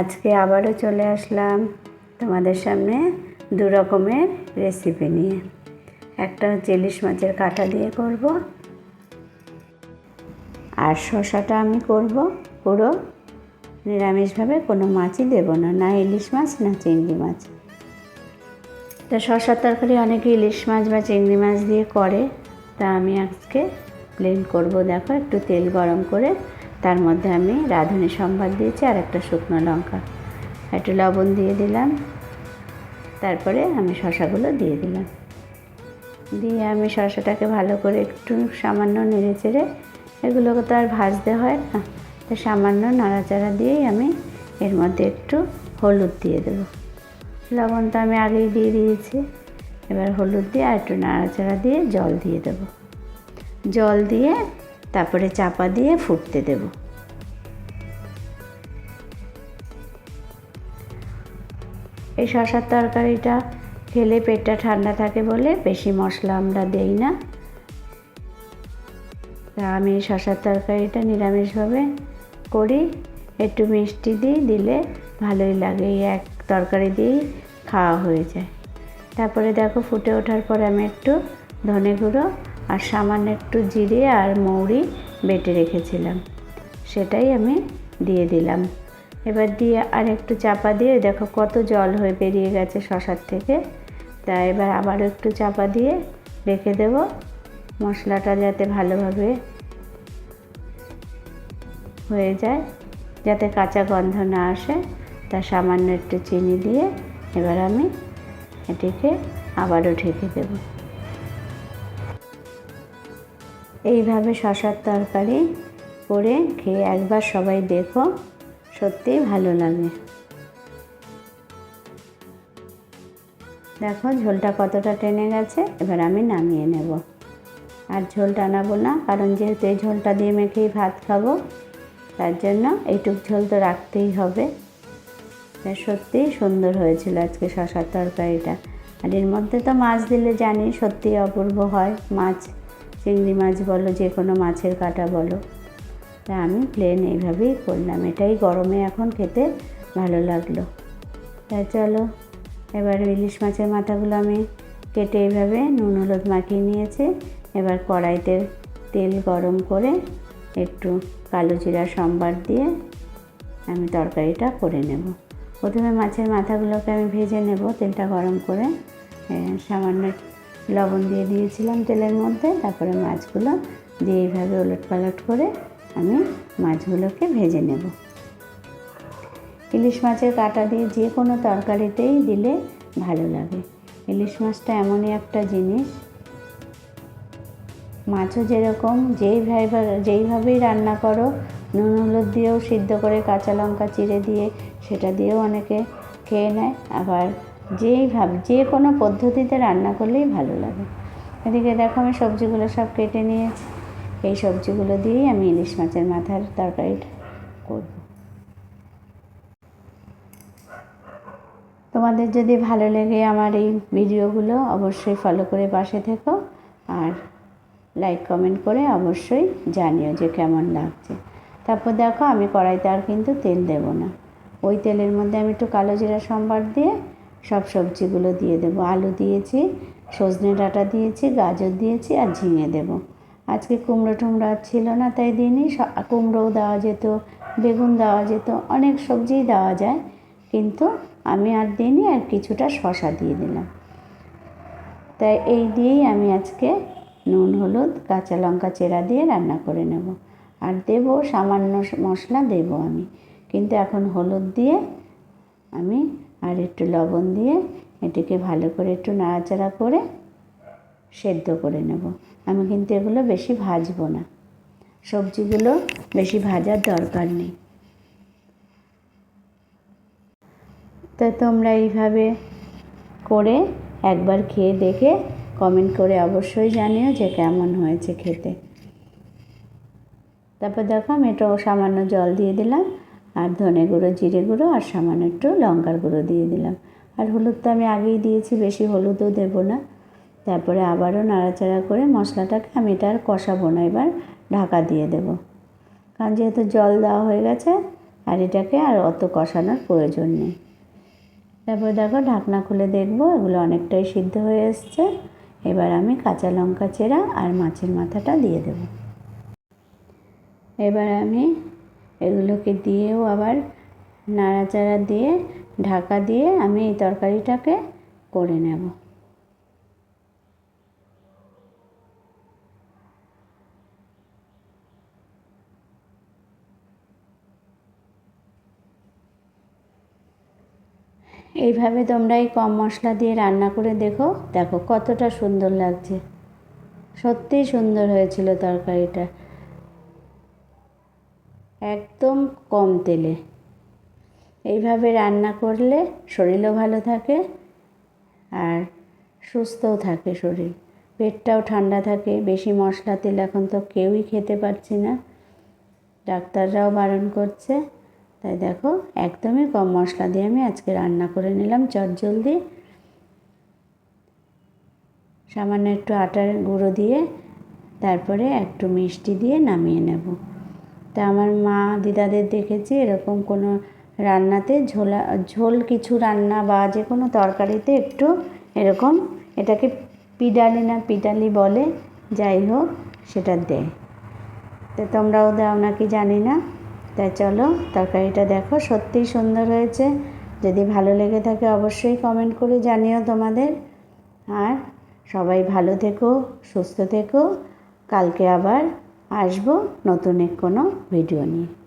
আজকে আবারও চলে আসলাম তোমাদের সামনে দু রকমের রেসিপি নিয়ে। একটা হচ্ছে ইলিশ মাছের কাঁটা দিয়ে করব, আর শশাটা আমি করব পুরো নিরামিষভাবে, কোনো মাছই দেব না না ইলিশ মাছ, না চিংড়ি মাছ। তা শশার তরকারি অনেকে ইলিশ মাছ বা চিংড়ি মাছ দিয়ে করে, তা আমি আজকে প্লেন করব। দেখো একটু তেল গরম করে তার মধ্যে আমি রাঁধুনি সম্বাদ দিয়েছি আর একটা শুকনো লঙ্কা। একটু লবণ দিয়ে দিলাম। তারপরে আমি শশাগুলো দিয়ে দিলাম। দিয়ে আমি শশাটাকে ভালো করে একটু সামান্য নেড়ে চেড়ে এগুলোকে তো আর ভাজতে হয় না। তো সামান্য নাড়াচাড়া দিয়েই আমি এর মধ্যে একটু হলুদ দিয়ে দেবো। লবণ তো আমি আগেই দিয়ে দিয়েছি। এবার হলুদ দিয়ে আর একটু নাড়াচাড়া দিয়ে জল দিয়ে দেবো। জল দিয়ে তারপরে চাপা দিয়ে ফুটতে দেব। এই শশার তরকারিটা খেলে পেটটা ঠান্ডা থাকে বলে বেশি মশলা আমরা দেই না। তা আমি এই শশার তরকারিটা নিরামিষভাবে করি। একটু মিষ্টি দিই দিলে ভালোই লাগে, এই এক তরকারি দিয়েই খাওয়া হয়ে যায়। তারপরে দেখো ফুটে ওঠার পরে আমি একটু ধনে গুঁড়ো আর সামান্য একটু জিরে আর মৌরি বেটে রেখেছিলাম। সেটাই আমি দিয়ে দিলাম। এবার দিয়ে আর একটু চাপা দিয়ে দেখো কত জল হয়ে বেরিয়ে গেছে শশার থেকে। তা এবার আবারও একটু চাপা দিয়ে রেখে দেব মশলাটা যাতে ভালোভাবে হয়ে যায়, যাতে কাঁচা গন্ধ না আসে। তা সামান্য একটু চিনি দিয়ে এবার আমি এটিকে আবারও ঢেকে দেব। এইভাবে শশার তরকারি করে খেয়ে একবার সবাই দেখো সত্যিই ভালো লাগে। দেখো ঝোলটা কতটা টেনে গেছে, এবার আমি নামিয়ে নেব। আর ঝোল টানাবো না, কারণ যেহেতু এই ঝোলটা দিয়ে মেখেই ভাত খাব, তার জন্য এইটুক ঝোল তো রাখতেই হবে। সত্যিই সুন্দর হয়েছিল আজকে শশার তরকারিটা। আর এর মধ্যে তো মাছ দিলে জানি সত্যিই অপূর্ব হয়। মাছ, চিংড়ি মাছ বলো, যে কোনো মাছের কাটা বলো। তা আমি প্লেন এইভাবেই করলাম। এটাই গরমে এখন খেতে ভালো লাগল। তাই চলো, এবার ইলিশ মাছের মাথাগুলো আমি কেটে এইভাবে নুন হলুদ মাখিয়ে নিয়েছে। এবার কড়াইতে তেল গরম করে একটু কালো জিরা সম্বার দিয়ে আমি তরকারিটা করে নেব। প্রথমে মাছের মাথাগুলোকে আমি ভেজে নেব তেলটা গরম করে। সামান্য লবণ দিয়ে দিয়েছিলাম তেলের মধ্যে। তারপরে মাছগুলো দিয়ে এইভাবে ওলট পালট করে আমি মাছগুলোকে ভেজে নেব। ইলিশ মাছের কাটা দিয়ে যে কোনো তরকারিতেই দিলে ভালো লাগে। ইলিশ মাছটা এমনই একটা জিনিস। মাছও যেরকম যেইভাবে যেইভাবেই রান্না করো, নুন হলুদ দিয়েও সিদ্ধ করে কাঁচা লঙ্কা চিড়ে দিয়ে সেটা দিয়েও অনেকে খেয়ে নেয়। আবার যেইভাবে যে কোনো পদ্ধতিতে রান্না করলেই ভালো লাগে। এদিকে দেখো আমি সবজিগুলো সব কেটে নিয়েছি এই সবজিগুলো দিয়েই আমি ইলিশ মাছের মাথার তরকারিটা করব। তোমাদের যদি ভালো লেগে আমার এই ভিডিওগুলো, অবশ্যই ফলো করে পাশে থেকো আর লাইক কমেন্ট করে অবশ্যই জানিও যে কেমন লাগছে। তারপর দেখো আমি কড়াইতে আর কিন্তু তেল দেব না। ওই তেলের মধ্যে আমি একটু কালো জিরা সম্বার দিয়ে সব সবজিগুলো দিয়ে দেবো। আলু দিয়েছি, সজনে ডাঁটা দিয়েছি, গাজর দিয়েছি আর ঝিঙে দেব। আজকে কুমড়ো টুমড়ো ছিল না, তাই দিনই কুমড়োও দেওয়া যেত, বেগুন দেওয়া যেত, অনেক সবজিই দেওয়া যায়, কিন্তু আমি আর দিনই আর কিছুটা শশা দিয়ে দিলাম। তাই এই দিয়েই আমি আজকে নুন, হলুদ, কাঁচা লঙ্কা চেরা দিয়ে রান্না করে নেব। আর দেব, সামান্য মশলা দেব আমি। কিন্তু এখন হলুদ দিয়ে আমি আর একটু লবণ দিয়ে এটিকে ভালো করে একটু নাড়াচাড়া করে সেদ্ধ করে নেব। আমি কিন্তু এগুলো বেশি ভাজবো না। সবজিগুলো বেশি ভাজার দরকার নেই। তো তোমরা এইভাবে করে একবার খেয়ে দেখে কমেন্ট করে অবশ্যই জানিও যে কেমন হয়েছে খেতে। তারপর দেখো আমি একটু সামান্য জল দিয়ে দিলাম, আর ধনে গুঁড়ো, জিরে গুঁড়ো, আর সামান্য একটু লঙ্কার গুঁড়ো দিয়ে দিলাম। আর হলুদ তো আমি আগেই দিয়েছি, বেশি হলুদও দেবো না। তারপরে আবারও নাড়াচাড়া করে মশলাটাকে আমি এটা আর কষাবো না, এবার ঢাকা দিয়ে দেব। কারণ যেহেতু জল দেওয়া হয়ে গেছে আর এটাকে আর অত কষানোর প্রয়োজন নেই। তারপরে দেখো ঢাকনা খুলে দেখব, এগুলো অনেকটাই সিদ্ধ হয়ে এসছে। এবার আমি কাঁচা লঙ্কা চেরা আর মাছের মাথাটা দিয়ে দেব। এবার আমি এগুলোকে দিয়েও আবার নাড়াচাড়া দিয়ে ঢাকা দিয়ে আমি এই তরকারিটাকে করে নেব। এইভাবে তোমরা এই কম মশলা দিয়ে রান্না করে দেখো। দেখো কতটা সুন্দর লাগছে। সত্যিই সুন্দর হয়েছিল তরকারিটা। একদম কম তেলে। এইভাবে রান্না করলে শরীরও ভালো থাকে আর সুস্থও থাকে শরীর। পেটটাও ঠান্ডা থাকে। বেশি মশলা তেল এখন তো কেউই খেতে পারছি না। ডাক্তাররাও বারণ করছে। তাই দেখো, একদমই কম মশলা দিয়ে আমি আজকে রান্না করে নিলাম চটজলদি সামান্য একটু আটার গুঁড়ো দিয়ে, তারপরে একটু মিষ্টি দিয়ে নামিয়ে নেব। তা আমার মা, দিদাদের দেখেছি এরকম কোনো রান্নাতে ঝোলা, ঝোল কিছু রান্না বা যে কোনো তরকারিতে একটু এরকম এটাকে পিডালি না পিডালি বলে, যাই হোক সেটা দেয়। তো তোমরাও দাও নাকি জানি না। তাই চলো, তরকারিটা দেখো, সত্যিই সুন্দর হয়েছে। যদি ভালো লেগে থাকে অবশ্যই কমেন্ট করে জানিও তোমাদের। আর সবাই ভালো থেকো, সুস্থ থেকো। কালকে আবার আসব নতুন এক কোনো ভিডিও নিয়ে।